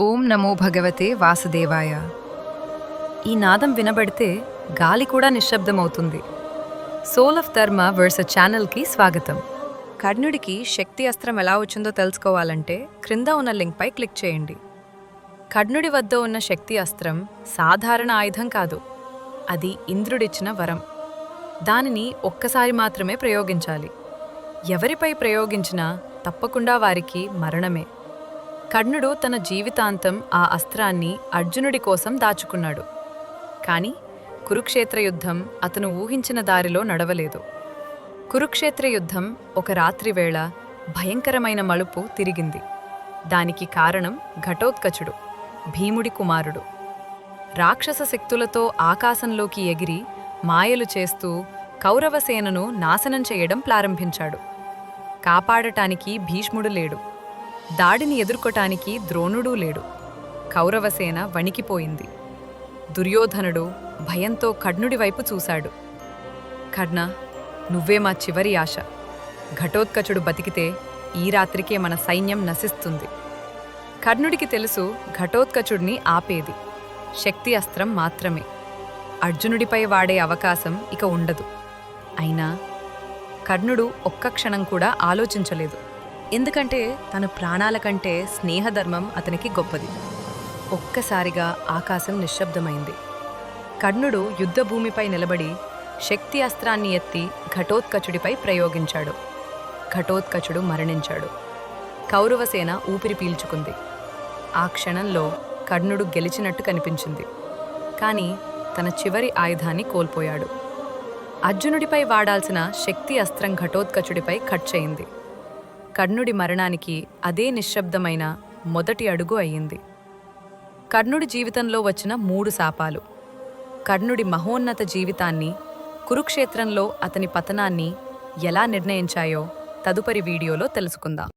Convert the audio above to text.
ఓం నమో భగవతే వాసుదేవాయ. ఈ నాదం వినబడితే గాలి కూడా నిశ్శబ్దమవుతుంది. సోల్ ఆఫ్ ధర్మ వర్స ఛానల్కి స్వాగతం. కర్ణుడికి శక్తి అస్త్రం ఎలా వచ్చిందో తెలుసుకోవాలంటే క్రింద ఉన్న లింక్పై క్లిక్ చేయండి. కర్ణుడి వద్ద ఉన్న శక్తి అస్త్రం సాధారణ ఆయుధం కాదు. అది ఇంద్రుడిచ్చిన వరం. దానిని ఒక్కసారి మాత్రమే ప్రయోగించాలి. ఎవరిపై ప్రయోగించినా తప్పకుండా వారికి మరణమే. కర్ణుడు తన జీవితాంతం ఆ అస్త్రాన్ని అర్జునుడి కోసం దాచుకున్నాడు. కాని కురుక్షేత్ర యుద్ధం అతను ఊహించిన దారిలో నడవలేదు. కురుక్షేత్ర యుద్ధం ఒక రాత్రివేళ భయంకరమైన మలుపు తిరిగింది. దానికి కారణం ఘటోత్కచుడు భీముడి కుమారుడు. రాక్షస శక్తులతో ఆకాశంలోకి ఎగిరి మాయలు చేస్తూ కౌరవసేనను నాశనం చేయడం ప్రారంభించాడు. కాపాడటానికి భీష్ముడు లేడు. దాడిని ఎదుర్కొటానికి ద్రోణుడూ లేడు. కౌరవసేన వణికిపోయింది. దుర్యోధనుడు భయంతో కర్ణుడి వైపు చూశాడు. కర్ణ నువ్వే మా చివరి ఆశ. ఘటోత్కచుడు బతికితే ఈ రాత్రికే మన సైన్యం నశిస్తుంది. కర్ణుడికి తెలుసు ఘటోత్కచుడిని ఆపేది. శక్తి అస్త్రం మాత్రమే. అర్జునుడిపై వాడే అవకాశం ఇక ఉండదు. అయినా కర్ణుడు ఒక్క క్షణం కూడా ఆలోచించలేదు. ఎందుకంటే తన ప్రాణాల కంటే స్నేహధర్మం అతనికి గొప్పది. ఒక్కసారిగా ఆకాశం నిశ్శబ్దమైంది. కర్ణుడు యుద్ధభూమిపై నిలబడి శక్తి అస్త్రాన్ని ఎత్తి ఘటోత్కచుడిపై ప్రయోగించాడు. ఘటోత్కచుడు మరణించాడు. కౌరవసేన ఊపిరి పీల్చుకుంది. ఆ క్షణంలో కర్ణుడు గెలిచినట్టు కనిపించింది. కానీ తన చివరి ఆయుధాన్ని కోల్పోయాడు. అర్జునుడిపై వాడాల్సిన శక్తి అస్త్రం ఘటోత్కచుడిపై ఖర్చయింది. కర్ణుడి మరణానికి అదే నిశ్శబ్దమైన మొదటి అడుగు అయ్యింది. కర్ణుడి జీవితంలో వచ్చిన మూడు శాపాలు. కర్ణుడి మహోన్నత జీవితాన్ని కురుక్షేత్రంలో అతని పతనాన్ని ఎలా నిర్ణయించాయో తదుపరి వీడియోలో తెలుసుకుందాం.